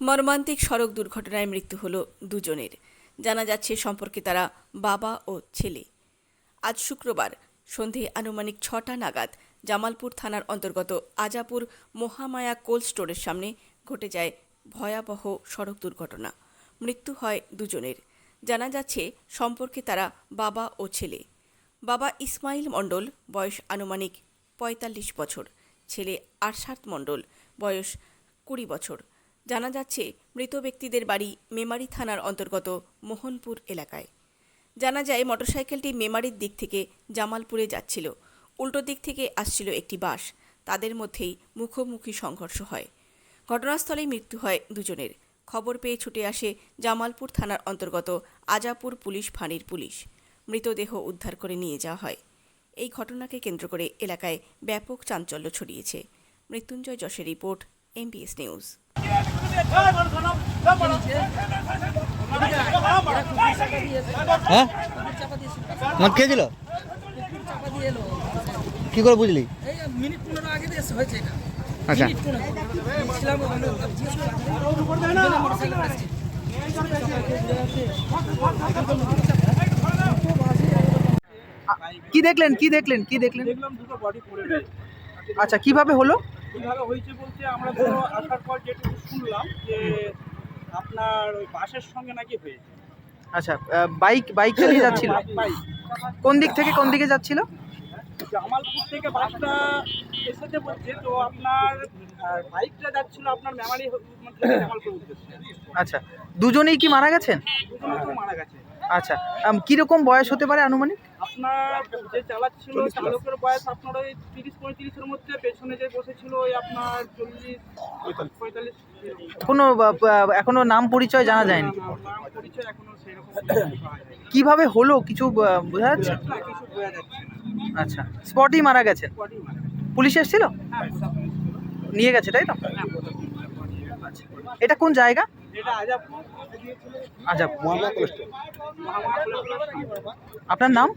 মর্মান্তিক সড়ক দুর্ঘটনায় মৃত্যু হলো দুজনের। জানা যাচ্ছে সম্পর্কে তারা বাবা ও ছেলে। আজ শুক্রবার সন্ধে আনুমানিক ছটা নাগাদ জামালপুর থানার অন্তর্গত আজাপুর মহামায়া কোল্ড স্টোরের সামনে ঘটে যায় ভয়াবহ সড়ক দুর্ঘটনা। মৃত্যু হয় দুজনের। জানা যাচ্ছে সম্পর্কে তারা বাবা ও ছেলে। বাবা ইসমাইল মণ্ডল, বয়স আনুমানিক পঁয়তাল্লিশ বছর। ছেলে আরশাদ মণ্ডল, বয়স কুড়ি বছর। জানা যাচ্ছে, মৃত ব্যক্তিদের বাড়ি মেমারি থানার অন্তর্গত মোহনপুর এলাকায়। জানা যায়, মোটরসাইকেলটি মেমারির দিক থেকে জামালপুরে যাচ্ছিল। উল্টো দিক থেকে আসছিল একটি বাস। তাদের মধ্যেই মুখোমুখি সংঘর্ষ হয়। ঘটনাস্থলেই মৃত্যু হয় দুজনের। খবর পেয়ে ছুটে আসে জামালপুর থানার অন্তর্গত আজাপুর পুলিশ ফাঁড়ির পুলিশ। মৃতদেহ উদ্ধার করে নিয়ে যাওয়া হয়। এই ঘটনাকে কেন্দ্র করে এলাকায় ব্যাপক চাঞ্চল্য ছড়িয়েছে। মৃত্যুঞ্জয় যশের রিপোর্ট, এমবিএস নিউজ। হ্যাঁ? মদ খেয়েছিল কি করে বুঝলি? আচ্ছা। কি দেখলেন? কি দেখলেন? কি দেখলেন? দেখলাম দুটো বডি পড়ে রয়েছে। আচ্ছা কীভাবে হলো? কীভাবে হয়েছে বলতে আমরা তো আসার পর যেটুকু শুনলাম যে আপনার ওই বাসের সঙ্গে নাকি হয়েছে। আচ্ছা বাইক বাইক চালিয়ে যাচ্ছিল? কোন দিক থেকে কোন দিকে যাচ্ছিল? জামালপুর থেকে বাসটা এসেছে বলছে তো আপনার বাইকটা যাচ্ছিল আপনার মেমারি জামালপুর উদ্দেশ্যে। আচ্ছা দুজনেই কি মারা গেছেন? তো মারা গেছে। আচ্ছা কীরকম বয়স হতে পারে আনুমানিক? আপনার যে চালাচ্ছিল চালকের বয়স আপনার ওই তিরিশ পঁয়ত্রিশের মধ্যে পেছনে যে বসেছিল ওই আপনার চল্লিশ পঁয়তাল্লিশ। কোনো এখনও নাম পরিচয় জানা যায়নি? নাম পরিচয় এখনও সেরকম কিছু পাওয়া যায়নি। কীভাবে হলো? কিছু বোঝা যাচ্ছে? না কিছু বোঝা যাচ্ছে আচ্ছা স্পটেই মারা গেছেন বডি মারা গেছে। পুলিশ এসেছিল? হ্যাঁ প্রশাসন এসেছিল। নিয়ে গেছে তাই তো? হ্যাঁ আচ্ছা। এটা কোন জায়গা? আচ্ছা আপনার নাম?